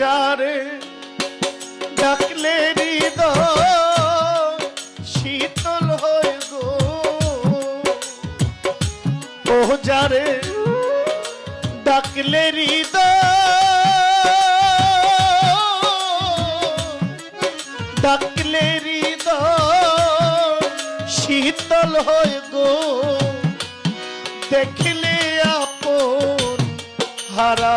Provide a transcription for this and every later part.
যারে ডাকলে হৃদয় শীতল হয়ে গো। ও যারে ডাকলে হৃদয় ডাকলে হৃদয় শীতল হয়ে গো। দেখলে আপন হারা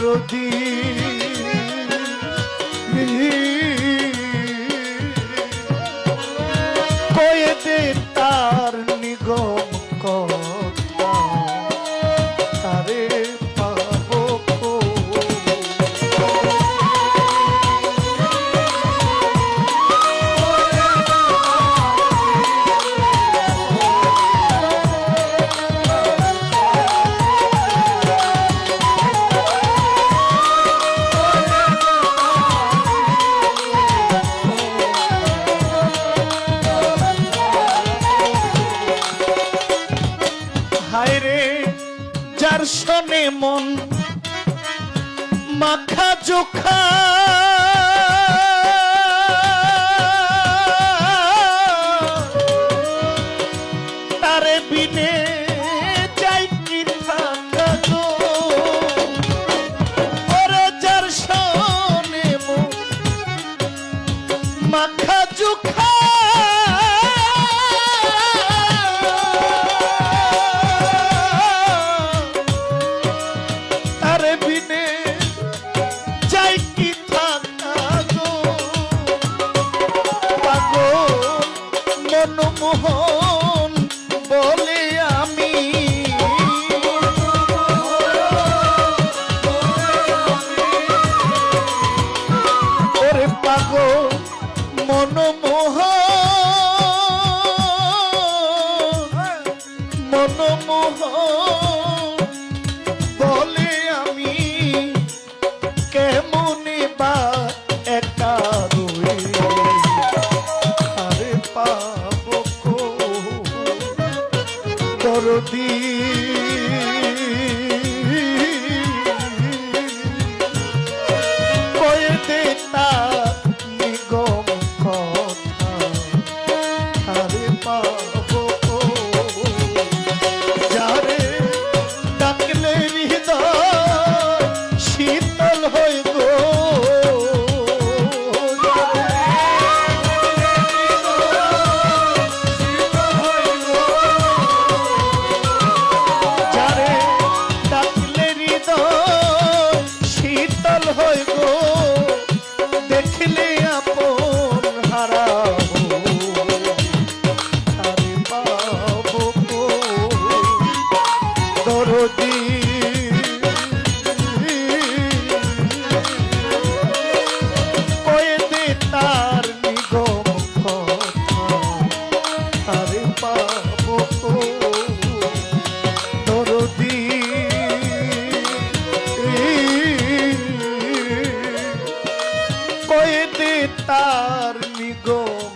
দরদি যার শনে মন মাখা জোখা হয়ে কয়ে দিতার নিগম।